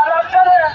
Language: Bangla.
আর আপনারা